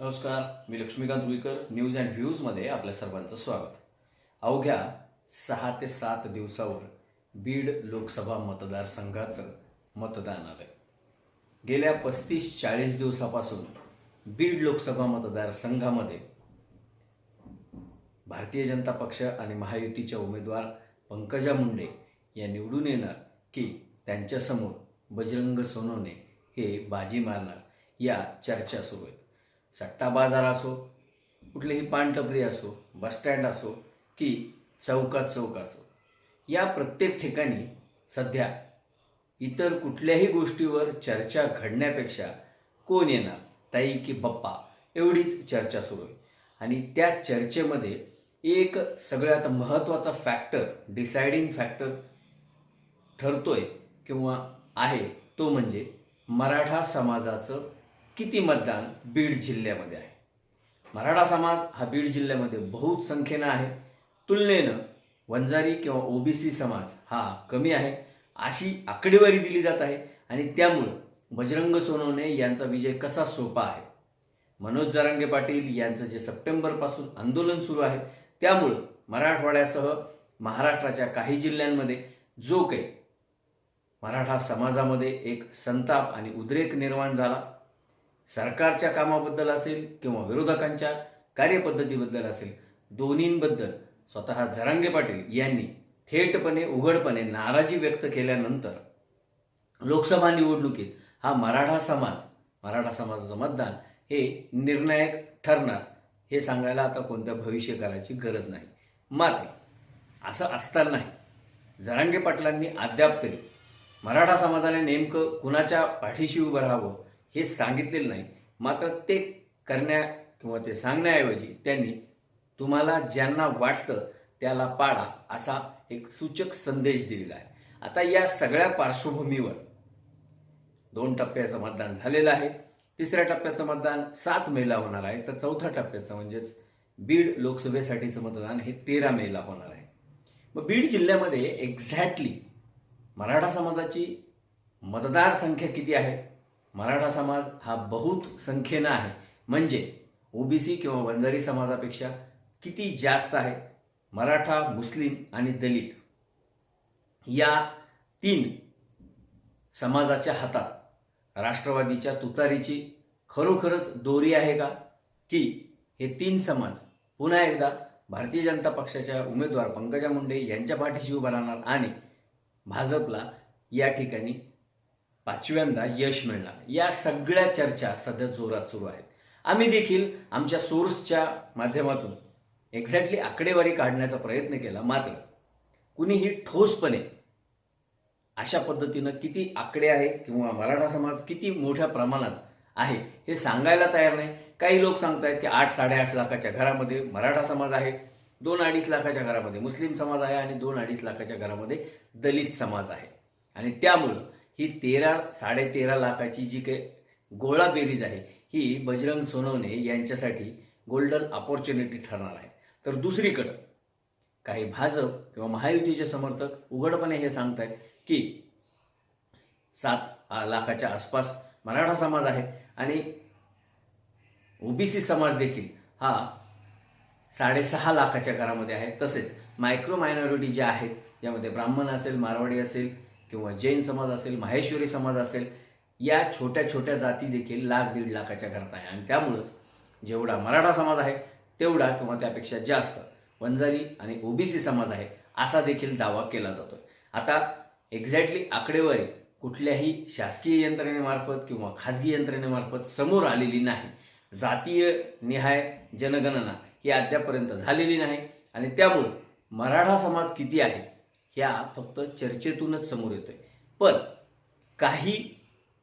नमस्कार मी Laxmikant Ruikar news and व्ह्यूजमध्ये आपल्या सर्वांचं स्वागत. अवघ्या सहा ते सात दिवसावर बीड लोकसभा मतदारसंघाचं मतदान आलंय. गेल्या पस्तीस चाळीस दिवसापासून बीड लोकसभा मतदारसंघामध्ये भारतीय जनता पक्ष आणि महायुतीच्या उमेदवार पंकजा मुंडे या निवडून येणार की त्यांच्यासमोर बजरंग सोनवणे हे बाजी मारणार या चर्चा सुरू आहेत. सट्टा बाजार असो कुठलीही पानटपरी असो बसस्टँड असो की चौकात चौक असो. या प्रत्येक ठिकाणी सध्या इतर कुठल्याही गोष्टीवर चर्चा घडण्यापेक्षा कोण येणार ताई की बप्पा एवढीच चर्चा सुरू आहे. आणि त्या चर्चेमध्ये एक सगळ्यात महत्त्वाचा फॅक्टर डिसायडिंग फॅक्टर ठरतोय किंवा आहे तो म्हणजे मराठा समाजाचं किती मतदान बीड जिल्ह्यामध्ये आहे? मराठा समाज हा बीड जिल्ह्यामध्ये बहुत संख्येनं आहे. तुलनेनं वंजारी किंवा ओबीसी समाज हा कमी आहे. अशी आकडेवारी दिली जात आहे आणि त्यामुळं बजरंग सोनवणे यांचा विजय कसा सोपा आहे? मनोज जरांगे पाटील यांचं जे सप्टेंबरपासून आंदोलन सुरू आहे त्यामुळं मराठवाड्यासह महाराष्ट्राच्या काही जिल्ह्यांमध्ये जो काही मराठा समाजामध्ये एक संताप आणि उद्रेक निर्माण झाला सरकारच्या कामाबद्दल असेल किंवा विरोधकांच्या कार्यपद्धतीबद्दल असेल दोन्हींबद्दल स्वतः झरांगे पाटील यांनी थेटपणे उघडपणे नाराजी व्यक्त केल्यानंतर लोकसभा निवडणुकीत हा मराठा समाज मराठा समाजाचं मतदान हे निर्णायक ठरणार हे सांगायला आता कोणत्या भविष्यकाराची गरज नाही. मात्र असं असतानाही जरांगे पाटलांनी अद्याप तरी मराठा समाजाने नेमकं कुणाच्या पाठीशी उभं राहावं हे सांगितलेलं नाही. मात्र ते करण्या किंवा ते सांगण्याऐवजी त्यांनी तुम्हाला ज्यांना वाटतं त्याला पाडा असा एक सूचक संदेश दिलेला आहे. आता या सगळ्या पार्श्वभूमीवर दोन टप्प्याचं मतदान झालेलं आहे. तिसऱ्या टप्प्याचं मतदान सात मेला होणार आहे. तर चौथ्या टप्प्याचं म्हणजेच बीड लोकसभेसाठीचं मतदान हे तेरा मेला होणार आहे. मग बीड जिल्ह्यामध्ये एक्झॅक्टली मराठा समाजाची मतदार संख्या किती आहे? मराठा समाज हा बहुत संख्येनं आहे. म्हणजे ओबीसी किंवा वंजारी समाजापेक्षा किती जास्त आहे? मराठा मुस्लिम आणि दलित या तीन समाजाच्या हातात राष्ट्रवादीच्या तुतारीची खरोखरच दोरी आहे का? की हे तीन समाज पुन्हा एकदा भारतीय जनता पक्षाच्या उमेदवार पंकजा मुंडे यांच्या पाठीशी उभा राहणार आणि भाजपला या ठिकाणी पाचव्यांदा यश मिळणार. या सगळ्या चर्चा सध्या जोरात सुरू आहेत. आम्ही देखील आमच्या सोर्सच्या माध्यमातून एक्झॅक्टली आकडेवारी काढण्याचा प्रयत्न केला. मात्र कुणीही ठोसपणे अशा पद्धतीनं किती आकडे आहे किंवा मराठा समाज किती मोठ्या प्रमाणात आहे हे सांगायला तयार नाही. काही लोक सांगतायत की आठ साडेआठ लाखाच्या घरामध्ये मराठा समाज आहे दोन अडीच लाखाच्या घरामध्ये मुस्लिम समाज आहे आणि दोन अडीच लाखाच्या घरामध्ये दलित समाज आहे. आणि त्यामुळं ही तेरा साडेतेरा लाखाची जी काही गोळा बेरीज आहे ही बजरंग सोनवणे यांच्यासाठी गोल्डन अपॉर्च्युनिटी ठरणार आहे. तर दुसरीकडं काही भाजप किंवा महायुतीचे समर्थक उघडपणे हे सांगतायत की सात लाखाच्या आसपास मराठा समाज आहे आणि ओबीसी समाज देखील हा साडेसहा लाखाच्या घरामध्ये आहे. तसेच मायक्रो मायनॉरिटी ज्या आहेत ज्यामध्ये ब्राह्मण असेल मारवाडी असेल किंवा जैन समाज असेल माहेश्वरी समाज असेल या छोट्या छोट्या जाती देखील लाख दीड लाखाच्या घरात आहे. आणि त्यामुळंच जेवढा मराठा समाज आहे तेवढा किंवा त्यापेक्षा जास्त वंजारी आणि ओबीसी समाज आहे असा देखील दावा केला जातोय. आता एक्झॅक्टली आकडेवारी कुठल्याही शासकीय यंत्रणेमार्फत किंवा खाजगी यंत्रणेमार्फत समोर आलेली नाही. जातीय निहाय जनगणना ही अद्यापर्यंत झालेली नाही. आणि त्यामुळे मराठा समाज किती आहे ह्या फक्त चर्चेतूनच समोर येतोय. पण काही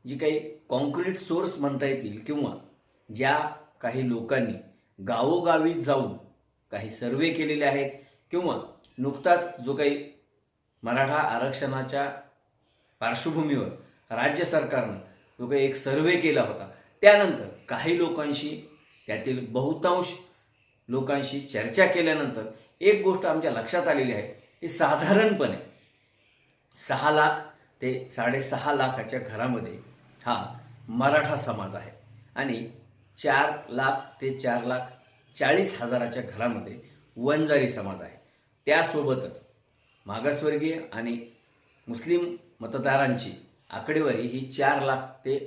जी काही कॉन्क्रीट सोर्स म्हणता येतील किंवा ज्या काही लोकांनी गावोगावी जाऊन काही सर्वे केलेले आहेत किंवा नुकताच जो काही मराठा आरक्षणाच्या पार्श्वभूमीवर राज्य सरकारनं जो काही एक सर्वे केला होता त्यानंतर काही लोकांशी त्यातील बहुतांश लोकांशी चर्चा केल्यानंतर एक गोष्ट आमच्या लक्षात आलेली आहे. हे साधारणपणे सहा लाख ते साडेसहा लाखाच्या घरामध्ये हा मराठा समाज आहे. आणि चार लाख ते चार लाख चाळीस हजाराच्या घरामध्ये वंजारी समाज आहे. त्यासोबतच मागासवर्गीय आणि मुस्लिम मतदारांची आकडेवारी ही चार लाख ते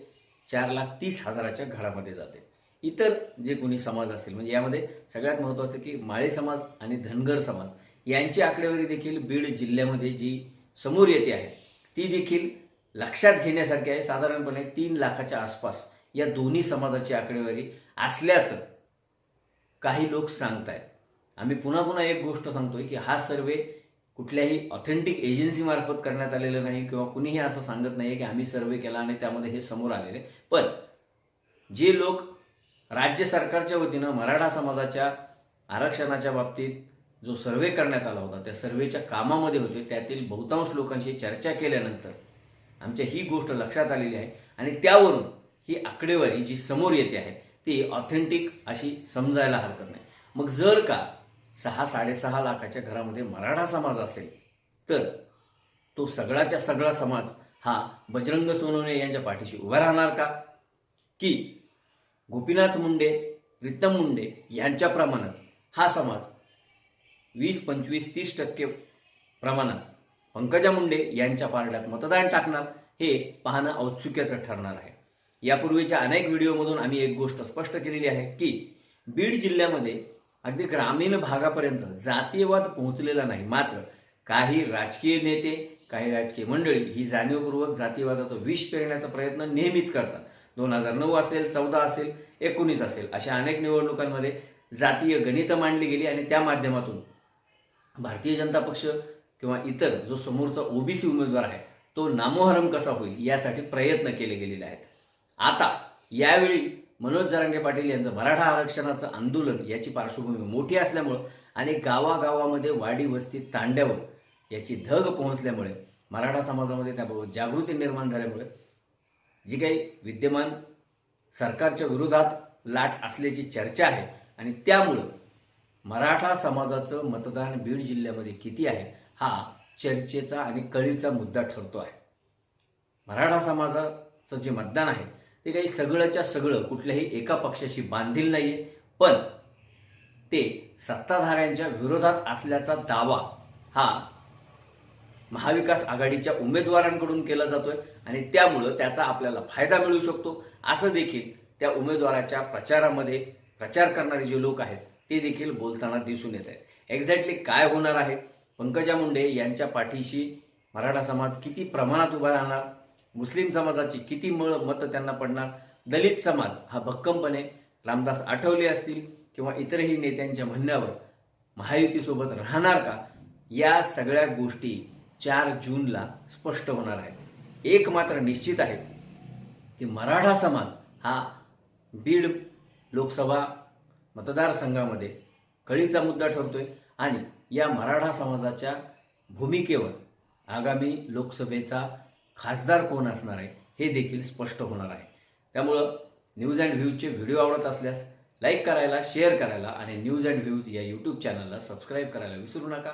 चार लाख तीस हजाराच्या घरामध्ये जाते. इतर जे कोणी समाज असतील म्हणजे यामध्ये सगळ्यात महत्त्वाचं की माळी समाज आणि धनगर समाज यांची आकडेवारी देखील बीड जिल्ह्यामध्ये जी समोर येते आहे ती देखील लक्षात घेण्यासारखी आहे. साधारणपणे तीन लाखाच्या आसपास या दोन्ही समाजाची आकडेवारी असल्याचं काही लोक सांगतायत. आम्ही पुन्हा पुन्हा एक गोष्ट सांगतोय की हा सर्वे कुठल्याही ऑथेंटिक एजन्सीमार्फत करण्यात आलेलं नाही किंवा कुणीही असं सांगत नाही की आम्ही सर्वे केला आणि त्यामध्ये हे समोर आलेले. पण जे लोक राज्य सरकारच्या वतीनं मराठा समाजाच्या आरक्षणाच्या बाबतीत जो सर्वे करण्यात आला होता त्या सर्वेच्या कामामध्ये होते. त्यातील बहुतांश लोकांशी चर्चा केल्यानंतर आमच्या ही गोष्ट लक्षात आलेली आहे. आणि त्यावरून ही आकडेवारी जी समोर येते आहे ती ऑथेंटिक अशी समजायला हरकत नाही. मग जर का सहा साडेसहा लाखाच्या घरामध्ये मराठा समाज असेल तर तो सगळाच्या सगळा समाज हा बजरंग सोनवणे यांच्या पाठीशी उभा राहणार का? की गोपीनाथ मुंडे प्रीतम मुंडे यांच्याप्रमाणेच हा समाज वीस पंचवीस तीस टक्के प्रमाणात पंकजा मुंडे यांच्या पारड्यात मतदान टाकणार हे पाहणं औत्सुक्याचं ठरणार आहे. यापूर्वीच्या अनेक व्हिडिओमधून आम्ही एक गोष्ट स्पष्ट केलेली आहे की बीड जिल्ह्यामध्ये अगदी ग्रामीण भागापर्यंत जातीयवाद पोहोचलेला नाही. मात्र काही राजकीय नेते काही राजकीय मंडळी ही जाणीवपूर्वक जातीयवादाचं विष पेरण्याचा प्रयत्न नेहमीच करतात. दोन हजार नऊ असेल चौदा असेल एकोणीस असेल अशा अनेक निवडणुकांमध्ये जातीय गणितं मांडली गेली आणि त्या माध्यमातून भारतीय जनता पक्ष किंवा इतर जो समोरचा ओबीसी उमेदवार आहे तो नामोहरम कसा होईल यासाठी प्रयत्न केले गेलेले आहेत. आता यावेळी मनोज जरांगे पाटील यांचं मराठा आरक्षणाचं आंदोलन याची पार्श्वभूमी मोठी असल्यामुळं आणि गावागावामध्ये वाडी वस्ती तांड्यावर याची धग पोहोचल्यामुळे मराठा समाजामध्ये त्याबरोबर जागृती निर्माण झाल्यामुळे जी काही विद्यमान सरकारच्या विरोधात लाट असल्याची चर्चा आहे आणि त्यामुळं मराठा समाजाचं मतदान बीड जिल्ह्यामध्ये किती आहे हा चर्चेचा आणि कळीचा मुद्दा ठरतो आहे. मराठा समाजाचं जे मतदान आहे ते काही सगळंच्या सगळं कुठल्याही एका पक्षाशी बांधील नाही आहे पण ते सत्ताधाऱ्यांच्या विरोधात असल्याचा दावा हा महाविकास आघाडीच्या उमेदवारांकडून केला जातोय आणि त्यामुळं त्याचा आपल्याला फायदा मिळू शकतो. असं देखील त्या उमेदवाराच्या प्रचारामध्ये प्रचार करणारे जे लोक आहेत ते देखील बोलताना दिसून येत आहेत. एक्झॅक्टली काय होणार आहे? पंकजा मुंडे यांच्या पाठीशी मराठा समाज किती प्रमाणात उभा राहणार? मुस्लिम समाजाची किती मळ मतं त्यांना पडणार? दलित समाज हा भक्कमपणे रामदास आठवले असतील किंवा इतरही नेत्यांच्या म्हणण्यावर महायुतीसोबत राहणार का? या सगळ्या गोष्टी चार जूनला स्पष्ट होणार आहेत. एक मात्र निश्चित आहे की मराठा समाज हा बीड लोकसभा मतदारसंघामध्ये कळीचा मुद्दा ठरतोय आणि या मराठा समाजाच्या भूमिकेवर आगामी लोकसभेचा खासदार कोण असणार आहे हे देखील स्पष्ट होणार आहे. त्यामुळं न्यूज अँड व्ह्यूजचे व्हिडिओ आवडत असल्यास लाईक करायला शेअर करायला आणि न्यूज अँड व्ह्यूज या यूट्यूब चॅनलला सबस्क्राईब करायला विसरू नका.